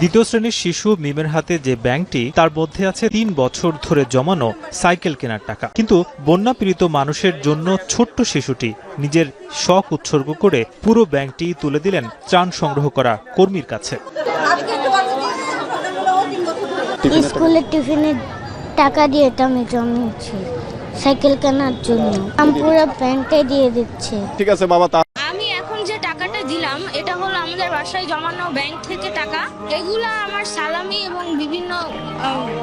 দ্বিতীয় শ্রেণির শিশু মিমের হাতে যে ব্যাংকটি তার মধ্যে আছে তিন বছর ধরে জমানো সাইকেল কেনার টাকা। কিন্তু বন্যা পীড়িত মানুষের জন্য ছোট্ট শিশুটি নিজের শখ উৎসর্গ করে পুরো ব্যাংকটি তুলে দিলেন ত্রাণ সংগ্রহ করা কর্মীর কাছে। স্কুলের টাকা দিয়ে এটা আমি জমিয়েছি সাইকেল কেনার জন্য। আমি পুরো ব্যাংকে দিয়ে দিচ্ছে। ঠিক আছে বাবা টাকাটা দিলাম, এটা হলো আমাদের বাসায় জমানো ব্যাংক থেকে টাকা। এগুলা আমার সালামি এবং বিভিন্ন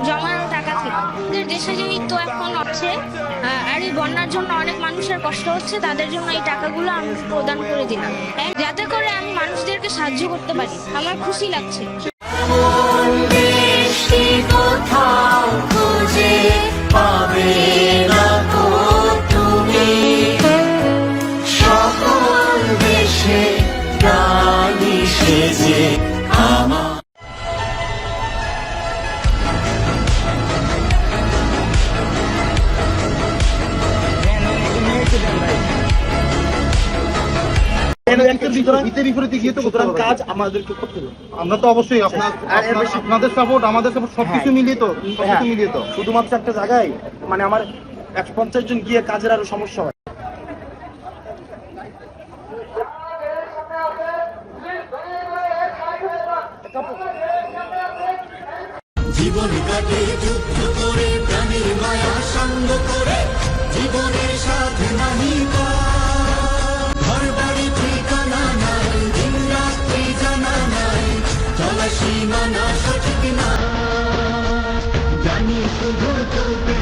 জমানো টাকা থেকে। আমাদের দেশে যেই তো এখন হচ্ছে আর এই বন্যার জন্য অনেক মানুষের কষ্ট হচ্ছে, তাদের জন্য এই টাকাগুলো আমি প্রদান করে দিলাম। যাতে করে আমি মানুষদেরকে সাহায্য করতে পারি। আমার খুশি লাগছে। কাজ আমাদেরকে করতে আমরা তো অবশ্যই আপনাদের সাপোর্ট আমাদের সাপোর্ট সবকিছু মিলিয়ে তো সবকিছু মিলিয়ে তো। শুধুমাত্র একটা জায়গায় মানে আমার একশো পঞ্চাশ জন গিয়ে কাজের আরও সমস্যা হয়। জীবন কাটে, যুদ্ধ করে, প্রাণীর মায়া সঙ্গ করে জীবনের সাথে নাহি বাড়ি ঠিকানা নাই, দিন রাত্রি জানা নাই, চলা সীমানা সঠিক না। জানি শুধু তোকে